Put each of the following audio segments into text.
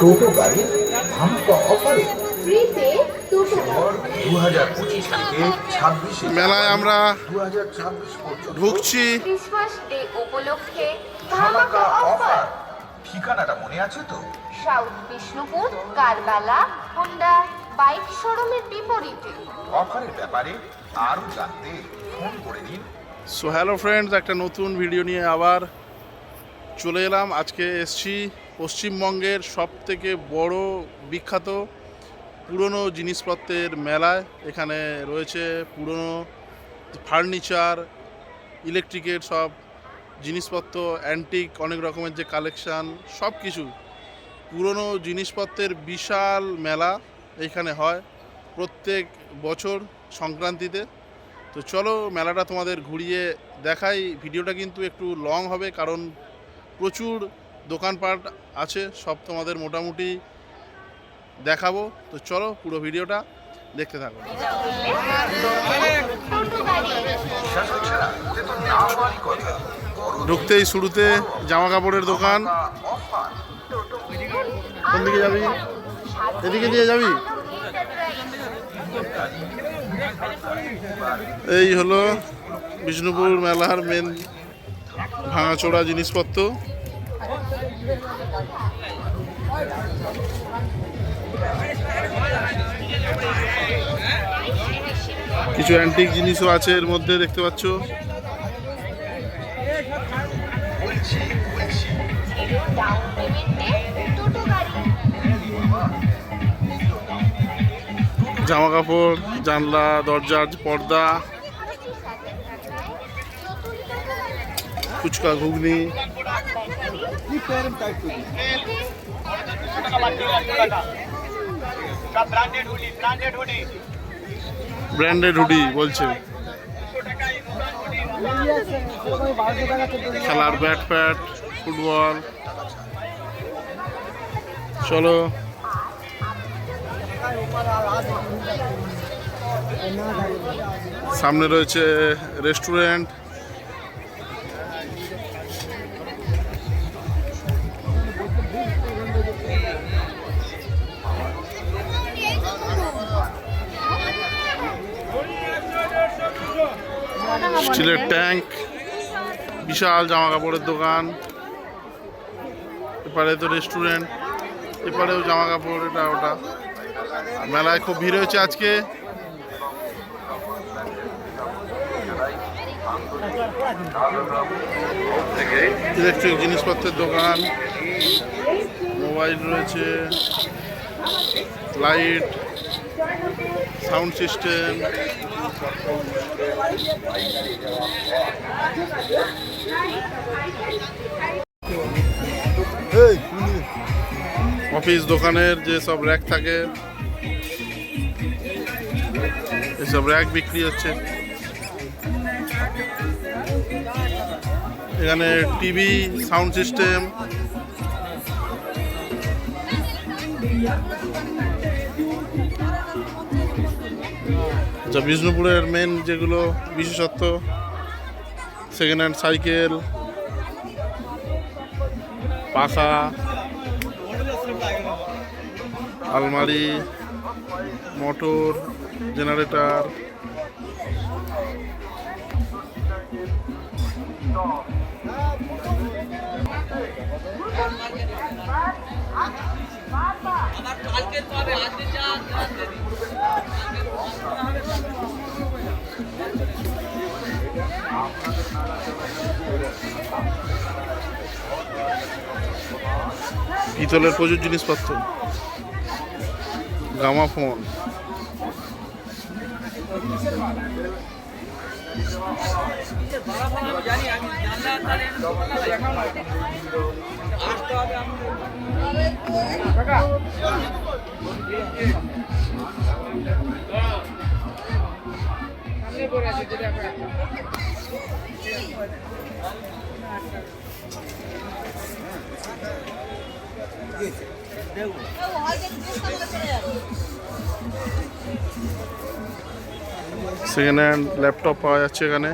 টোটো গাড়ির ধামাকা অফারে দু হাজার পঁচিশ থেকে ছাব্বিশে মেলায় আমরা দু হাজার ঢুকছি। উপলক্ষে অফার। ঠিকানাটা মনে আছে তো? South Bishnupur Karbala Honda bike শোরুমের বিপরীতে। অফারের ব্যাপারে আরও জানতে ফোন করে দিন সো হ্যালো ফ্রেন্ডস একটা নতুন ভিডিও নিয়ে আবার চলে এলাম। আজকে এসছি পশ্চিমবঙ্গের সব থেকে বড় বিখ্যাত পুরনো জিনিসপত্রের মেলায় এখানে রয়েছে পুরনো ফার্নিচার, ইলেকট্রিকের সব জিনিসপত্র, অ্যান্টিক অনেক রকমের যে কালেকশান সব কিছু পুরনো জিনিসপত্রের বিশাল মেলা এইখানে হয় প্রত্যেক বছর সংক্রান্তিতে। তো চলো মেলাটা তোমাদের ঘুরিয়ে দেখাই। ভিডিওটা কিন্তু একটু লং হবে কারণ প্রচুর দোকানপাট আছে, সব তোমাদের মোটামুটি দেখাবো। তো চলো পুরো ভিডিওটা দেখতে থাকো। ঢুকতেই শুরুতে জামা কাপড়ের দোকান। কোন দিকে যাবি? এদিকে দিয়ে যাবি? এই হলো বিষ্ণুপুর মেলার মেন ভাঙাচোরা জিনিসপত্র। কিছু অ্যান্টিক জিনিসও আছে এর মধ্যে দেখতে পাচ্ছ। জামা কাপড় জানলা দরজার পর্দা ফুচকা ঘুগনি। করি ব্র্যান্ডেড হুডি বলছে। খেলার ব্যাট প্যাট ফুটবল। চলো। সামনে রয়েছে রেস্টুরেন্ট স্টিলের ট্যাঙ্ক, বিশাল জামা কাপড়ের দোকান। এপারে তো রেস্টুরেন্ট, এপারেও জামা কাপড় এটা ওটা। মেলায় খুব ভিড় হয়েছে আজকে। ইলেকট্রিক জিনিসপত্রের দোকান, মোবাইল রয়েছে, লাইট। Sound system. অফিস দোকানের যে সব র্যাক থাকে এসব র্যাক বিক্রি হচ্ছে। এখানে টিভি সাউন্ড সিস্টেম আচ্ছা বিষ্ণুপুরের মেন যেগুলো বিশেষত্ব সেকেন্ড হ্যান্ড সাইকেল পাখা আলমারি মোটর জেনারেটর পিতলের প্রচুর জিনিসপত্র। গামা গ্রামাফোন সেকেন্ড হ্যান্ড ল্যাপটপ পাওয়া যাচ্ছে এখানে।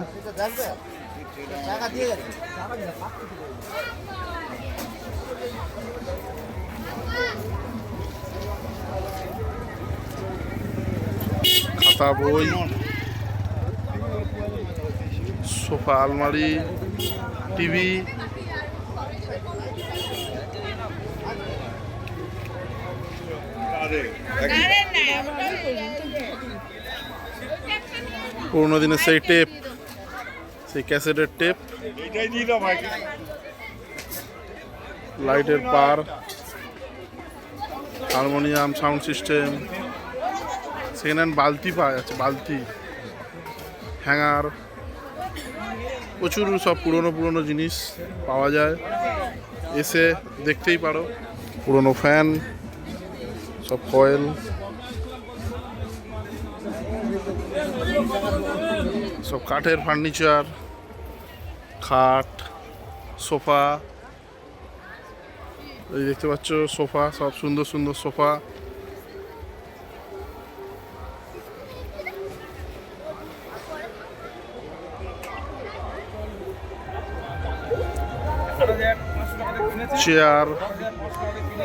বই সোফা, আলমারি, টিভি। পুরোনো দিনের সেই টেপ সেই ক্যাসেটের টেপ লাইটের পার harmonium sound system second hand বালতি পাওয়া যাচ্ছে, বালতি, হ্যাঙ্গার। প্রচুর সব পুরনো পুরনো জিনিস পাওয়া যায়। এসে দেখতেই পারো, পুরনো ফ্যান, সব কয়েল। সব কাঠের ফার্নিচার, খাট, সোফা। এই দেখতে পাচ্ছ, সোফা, সব সুন্দর সুন্দর sofa. Chair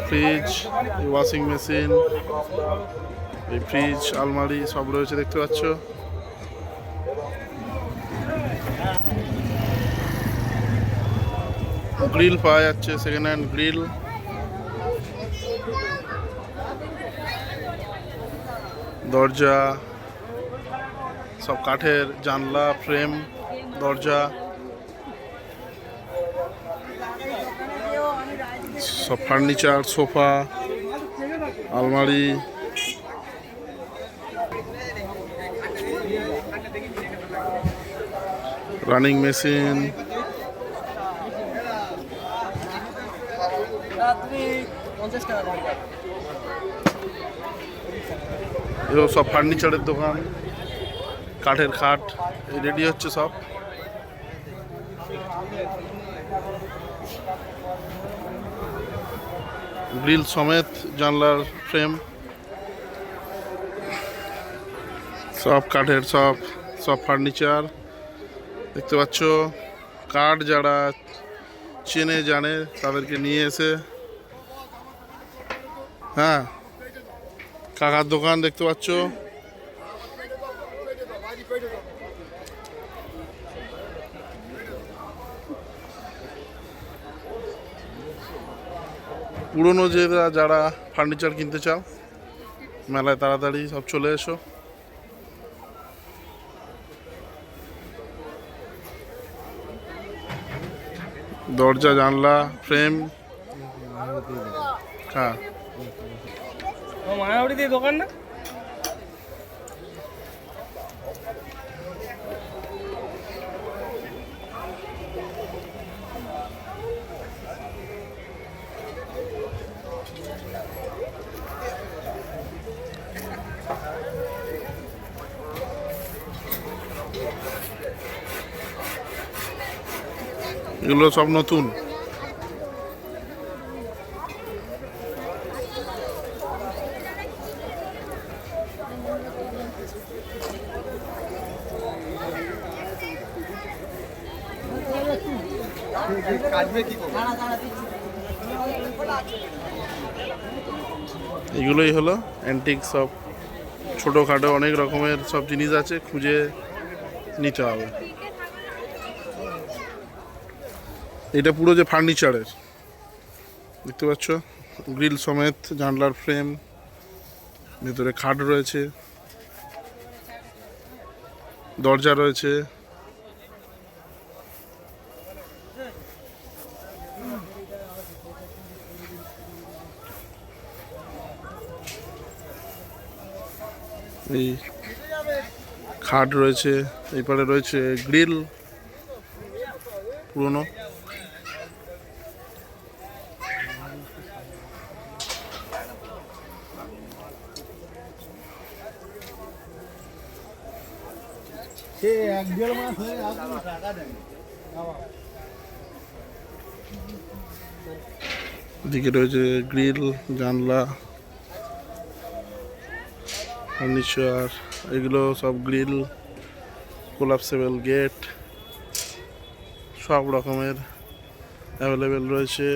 fridge washing machine এই ফ্রিজ আলমারি সব রয়েছে দেখতে পাচ্ছ। গ্রিল পাওয়া যাচ্ছে সেকেন্ড হ্যান্ড গ্রিল। দরজা, সব কাঠের জানলা ফ্রেম দরজা। সব ফার্নিচার, সোফা, আলমারি। Running machine. এগুলো সব ফার্নিচারের দোকান। কাঠের খাট রেডি হচ্ছে সব। গ্রিল সমেত জানলার ফ্রেম। সব কাঠের সব সব ফার্নিচার। দেখতে পাচ্ছ, কাঠ যারা চেনে জানে তাদেরকে নিয়ে এসে হ্যাঁ কাকার দোকান দেখতে পাচ্ছ। পুরনো যে যারা ফার্নিচার কিনতে চাও, মেলায় তাড়াতাড়ি সব চলে এসো। দরজা, জানলা ফ্রেম হ্যাঁ। দোকান না? এগুলো সব নতুন। এগুলোই হলো অ্যান্টিক সব। ছোটোখাটো অনেক রকমের সব জিনিস আছে, খুঁজে নিতে হবে। এটা পুরো যে ফার্নিচারের দেখতে পাচ্ছ? গ্রিল সমেত, জানলার ফ্রেম ভেতরে খাট রয়েছে। দরজা রয়েছে। এই খাট রয়েছে। এই পারে রয়েছে গ্রিল পুরনো। রয়েছে গ্রিল জানলা ফার্নিচার এগুলো সব গ্রিল কোলাপসেবল গেট সব রকমের অ্যাভেলেবেল রয়েছে।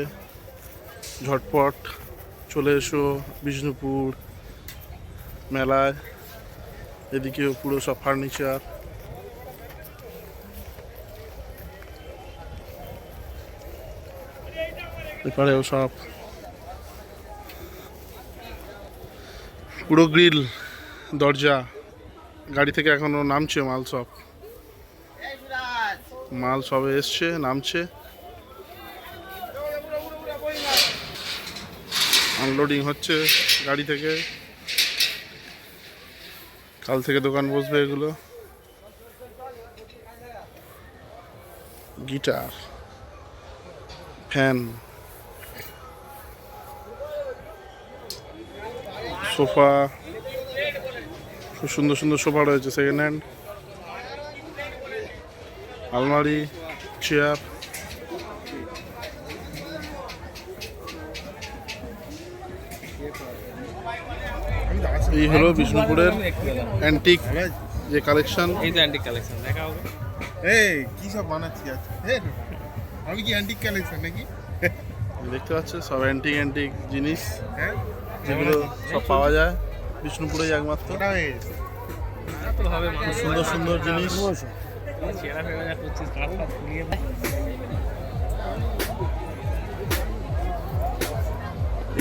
ঝটপট চলে এসো বিষ্ণুপুর মেলায়। এদিকেও পুরো সব ফার্নিচার। এপারেও সব। পুরো গ্রিল, দরজা, গাড়ি থেকে এখনও নামছে মাল সব। মাল সবে এসছে, নামছে। আনলোডিং হচ্ছে গাড়ি থেকে। কাল থেকে দোকান বসবে এগুলো। গিটার, ফ্যান, সোফা, খুব সুন্দর সুন্দর সোফা রয়েছে সেকেন্ড হ্যান্ড আলমারি চেয়ার এই হলো বিষ্ণুপুরের অ্যান্টিক যে কালেকশন এই তো অ্যান্টিক কালেকশন দেখা হবে। এই কি সব বানাচ্ছি আজ? আমি কি অ্যান্টিক কালেকশন নাকি? দেখতে পাচ্ছ সব অ্যান্টিক অ্যান্টিক জিনিস। হ্যাঁ? যেগুলো সব পাওয়া যায় বিষ্ণুপুরেই একমাত্র। সুন্দর সুন্দর জিনিস। যা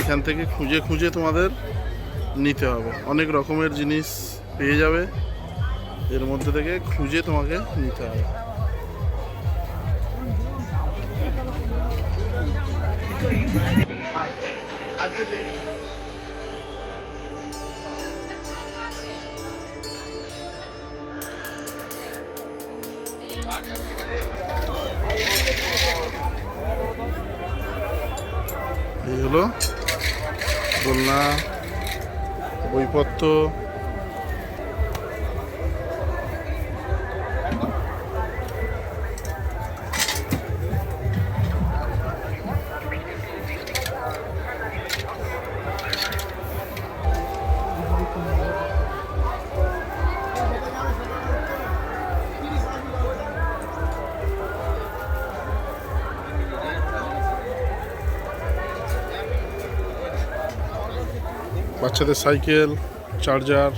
এখান থেকে খুঁজে খুঁজে তোমাদের নিতে হবে। অনেক রকমের জিনিস পেয়ে যাবে। এর মধ্যে থেকে খুঁজে তোমাকে নিতে হবে। এই হলো দোলনা। বইপত্র। বাচ্চাদের cycle charger.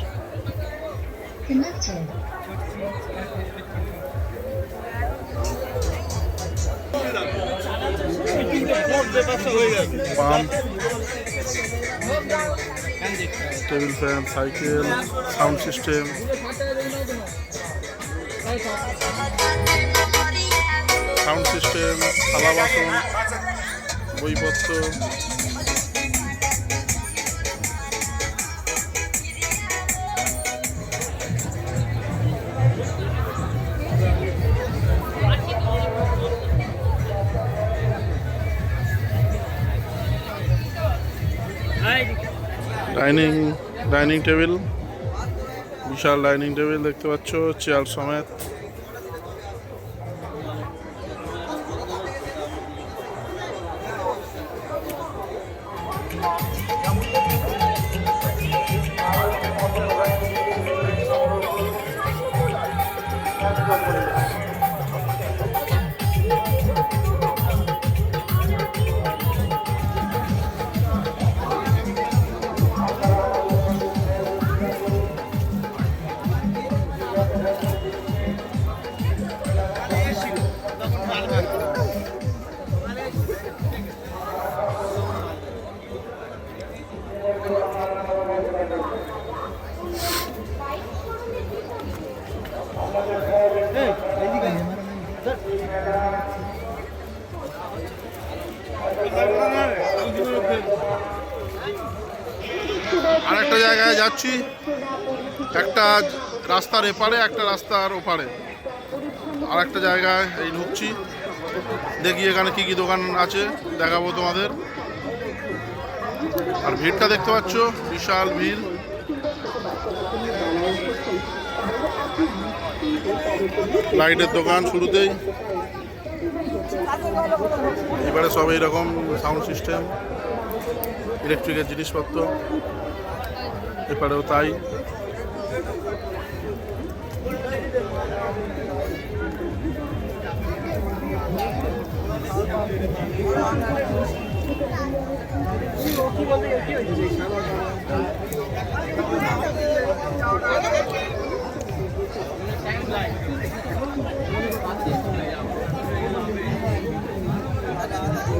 Table fan cycle sound system. Sound system থালা বাসন বইপত্র। ডাইনিং ডাইনিং টেবিল বিশাল ডাইনিং টেবিল দেখতে পাচ্ছ চেয়ার সমেত। আরেকটা জায়গায় যাচ্ছি। একটা রাস্তার এপারে, একটা রাস্তার ওপারে। আর একটা জায়গায় এই ঢুকছি। দেখি এখানে কি কি দোকান আছে, দেখাবো তোমাদের। আর ভিড়টা দেখতে পাচ্ছ, বিশাল ভিড়। লাইটের দোকান শুরুতেই। এবারে সব এইরকম সাউন্ড সিস্টেম ইলেকট্রিকের জিনিসপত্র এপারেও তাই।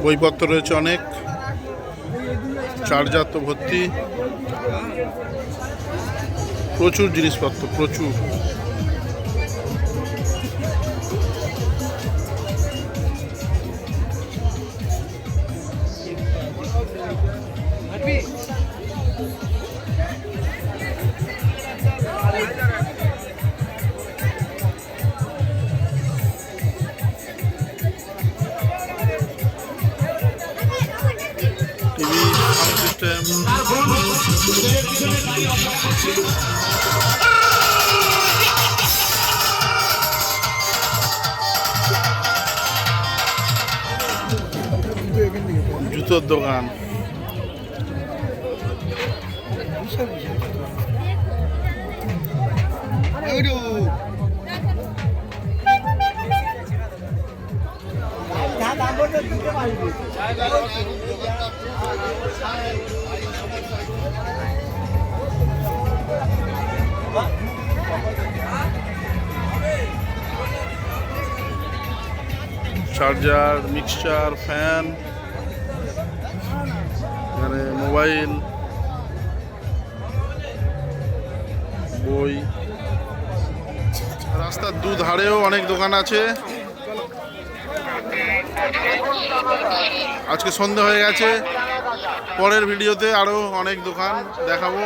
বইপত্র রয়েছে অনেক। চার্জার তো ভর্তি। প্রচুর জিনিসপত্র প্রচুর। জুতোর দোকান চার্জার মিক্সচার ফ্যান এখানে মোবাইল বই। রাস্তার দুধারেও অনেক দোকান আছে। আজকে সন্ধে হয়ে গেছে। পরের ভিডিওতে আরও অনেক দোকান দেখাবো।